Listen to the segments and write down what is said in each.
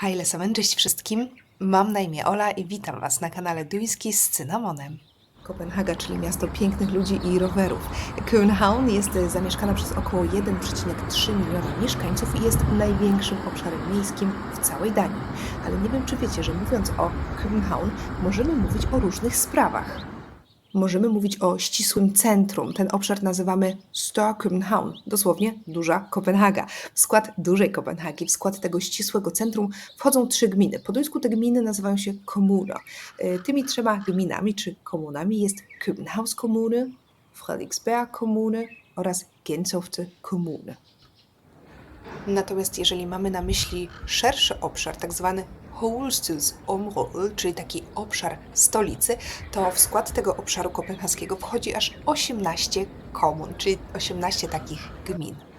Hej, Lesomen, cześć wszystkim. Mam na imię Ola i witam Was na kanale Duński z cynamonem. Kopenhaga, czyli miasto pięknych ludzi i rowerów. København jest zamieszkana przez około 1,3 miliona mieszkańców i jest największym obszarem miejskim w całej Danii. Ale nie wiem, czy wiecie, że mówiąc o København, możemy mówić o różnych sprawach. Możemy mówić o ścisłym centrum. Ten obszar nazywamy Stor København, dosłownie duża Kopenhaga. W skład dużej Kopenhagi, w skład tego ścisłego centrum wchodzą trzy gminy. Po duńsku te gminy nazywają się komuna. Y, Tymi trzema gminami czy komunami jest Københavns Kommune, Frederiksberg Kommune oraz Gentofte Kommune. Natomiast jeżeli mamy na myśli szerszy obszar, tak zwany Hovedstadsområdet, czyli taki obszar stolicy, to w skład tego obszaru kopenhaskiego wchodzi aż 18 komun, czyli 18 takich gmin.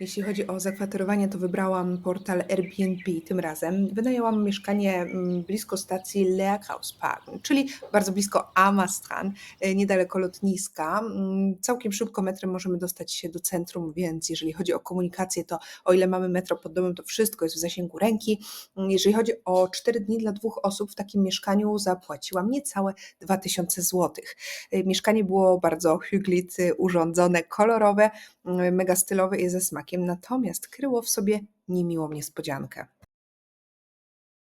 Jeśli chodzi o zakwaterowanie, to wybrałam portal Airbnb tym razem. Wynajęłam mieszkanie mm, blisko stacji Leerkrausparken, czyli bardzo blisko Amastran, e, niedaleko lotniska. Mm, Całkiem szybko metrem możemy dostać się do centrum, więc jeżeli chodzi o komunikację, to o ile mamy metro pod domem, to wszystko jest w zasięgu ręki. Mm, Jeżeli chodzi o 4 dni dla dwóch osób w takim mieszkaniu, zapłaciłam niecałe 2000 zł. E, Mieszkanie było bardzo hyglit, urządzone, kolorowe, mm, mega stylowe i ze smakiem, natomiast kryło w sobie niemiłą niespodziankę.